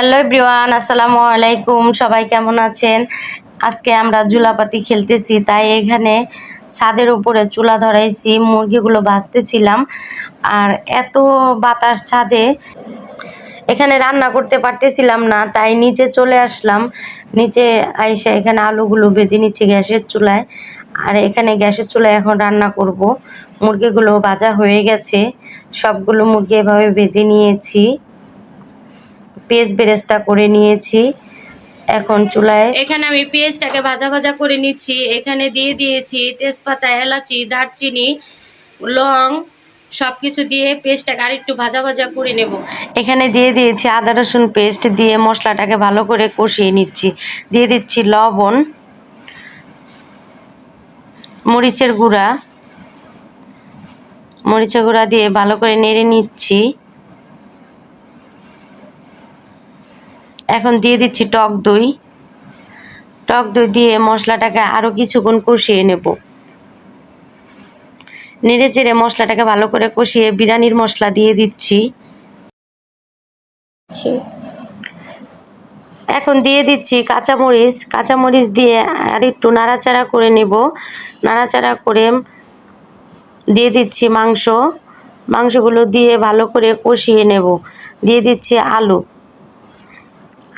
Hello everyone, আসসালামু আলাইকুম। সবাই কেমন আছেন? আজকে আমরা জুলাপাতি খেলতেছি, তাই এখানে ছাদের উপরে চুলা ধরাইছি, মুরগিগুলো ভাজতেছিলাম। আর এত বাতাস ছাদে, এখানে রান্না করতে পারতেছিলাম না, তাই নিচে চলে আসলাম। নিচে আইসা এখানে আলুগুলো ভেজে নিচ্ছি গ্যাসের চুলায়। আর এখানে গ্যাসের চুলায় এখন রান্না করব। মুরগিগুলো ভাজা হয়ে গেছে, সবগুলো মুরগি এভাবে ভেজে নিয়েছি। পেঁয়াজ বেরেস্তা করে নিয়েছি। এখন চুলায় এখানে আমি পেঁয়াজটাকে ভাজা ভাজা করে নিচ্ছি। এখানে দিয়ে দিয়েছি তেজপাতা এলাচি দারচিনি লং সব কিছু দিয়ে পেস্টটাকে আরেকটু ভাজা ভাজা করে নেব। এখানে দিয়ে দিয়েছি আদা রসুন পেস্ট দিয়ে মশলাটাকে ভালো করে কষিয়ে নিচ্ছি। দিয়ে দিচ্ছি লবণ মরিচের গুঁড়া মরিচের গুঁড়া দিয়ে ভালো করে নেড়ে নিচ্ছি। এখন দিয়ে দিচ্ছি টক দই। টক দই দিয়ে মশলাটাকে আরও কিছুক্ষণ কষিয়ে নেব। নেড়ে চেড়ে মশলাটাকে ভালো করে কষিয়ে বিরিয়ানির মশলা দিয়ে দিচ্ছি। এখন দিয়ে দিচ্ছি কাঁচামরিচ। কাঁচামরিচ দিয়ে আর একটু নাড়াচাড়া করে নেব। নাড়াচাড়া করে দিয়ে দিচ্ছি মাংস। মাংসগুলো দিয়ে ভালো করে কষিয়ে নেব। দিয়ে দিচ্ছি আলু।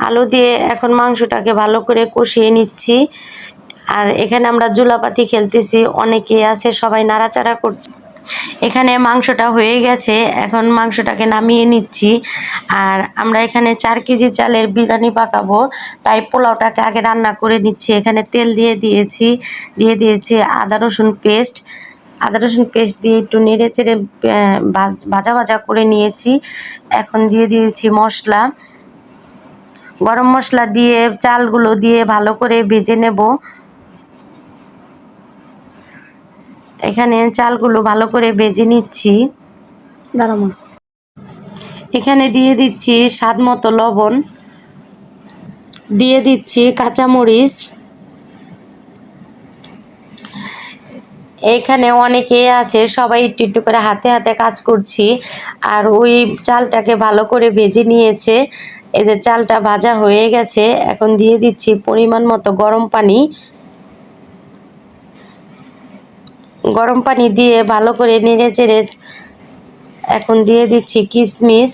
আলু দিয়ে এখন মাংসটাকে ভালো করে কষিয়ে নিচ্ছি। আর এখানে আমরা জুলাপাতি খেলতেছি, অনেকে আছে সবাই নাড়াচাড়া করছে। এখানে মাংসটা হয়ে গেছে, এখন মাংসটাকে নামিয়ে নিচ্ছি। আর আমরা এখানে চার কেজি চালের বিরিয়ানি পাকাবো, তাই পোলাওটাকে আগে রান্না করে নিচ্ছি। এখানে তেল দিয়ে দিয়েছি দিয়ে দিয়েছি আদা রসুন পেস্ট। আদা রসুন পেস্ট দিয়ে একটু নেড়ে চেড়ে ভাজা ভাজা করে নিয়েছি। এখন দিয়ে দিয়েছি মশলা। গরম মশলা দিয়ে চালগুলো দিয়ে ভালো করে ভেজে নেব। এখানে চালগুলো ভালো করে ভেজে নিচ্ছি। দাঁড়ামা এখানে দিয়ে দিচ্ছি স্বাদ মতো লবণ। দিয়ে দিচ্ছি কাঁচামরিচ। এখানে অনেকে আছে সবাই একটু একটু করে হাতে হাতে কাজ করছি। আর ওই চালটাকে ভালো করে ভেজে নিয়েছে। এদের চালটা ভাজা হয়ে গেছে। এখন দিয়ে দিচ্ছি পরিমাণ মতো গরম পানি। গরম পানি দিয়ে ভালো করে নেড়ে চেড়ে এখন দিয়ে দিচ্ছি কিশমিশ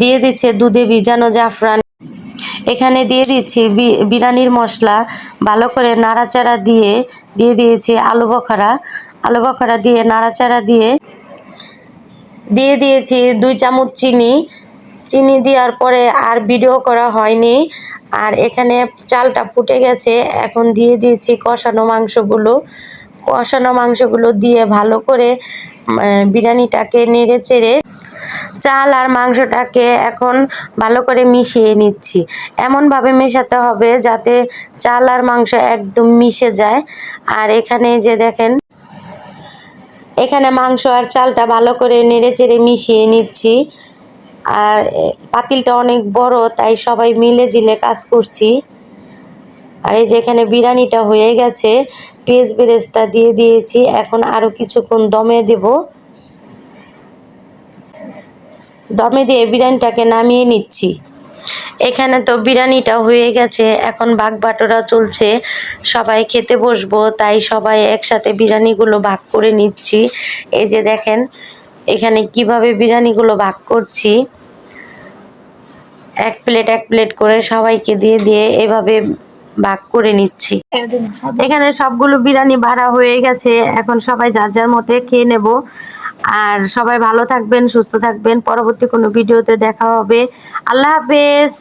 দিয়ে দিচ্ছে দুধে ভিজানো জাফরান। এখানে দিয়ে দিচ্ছি বিরিয়ানির মশলা। ভালো করে নাড়াচাড়া দিয়ে দিয়ে দিয়েছি আলু বখরা। আলু বখরা দিয়ে নাড়াচাড়া দিয়ে দিয়ে দিয়েছি দুই চামচ চিনি। চিনি দেওয়ার পরে আর ভিডিও করা হয়নি। আর এখানে চালটা ফুটে গেছে। এখন দিয়ে দিয়েছি কষানো মাংসগুলো। কষানো মাংসগুলো দিয়ে ভালো করে বিরিয়ানিটাকে নেড়ে চেড়ে চাল আর মাংসটাকে এখন ভালো করে মিশিয়ে নিচ্ছি। এমনভাবে মেশাতে হবে যাতে চাল আর মাংস একদম মিশে যায়। আর এখানে যে দেখেন এখানে মাংস আর চালটা ভালো করে নেড়ে চেড়ে মিশিয়ে নিচ্ছি। আর পাতিলটা অনেক বড়, তাই সবাই মিলে জিলে কাজ করছি। আর এই যে এখানে বিরিয়ানিটা হয়ে গেছে, পেঁয়াজ বেরেস্তা দিয়ে দিয়েছি। এখন আরও কিছুক্ষণ দমে দেব। দমে দিয়ে বিরিয়ানিটাকে নামিয়ে নিচ্ছি। এখানে তো বিরিয়ানিটা হয়ে গেছে, এখন বাঘ বাটোরা চলছে, সবাই খেতে বসবো, তাই সবাই একসাথে বিরিয়ানিগুলো ভাগ করে নিচ্ছি। এই যে দেখেন, এখানে কীভাবে বিরিয়ানিগুলো ভাগ করছি। এক প্লেট এক প্লেট করে সবাইকে দিয়ে দিয়ে এভাবে ভাগ করে নিচ্ছি। এখানে সবগুলো বিরিয়ানি ভাড়া হয়ে গেছে, এখন সবাই যার যার মতে খেয়ে নেব। আর সবাই ভালো থাকবেন সুস্থ থাকবেন। পরবর্তী কোনো ভিডিওতে দেখা হবে। আল্লাহ হাফেজ।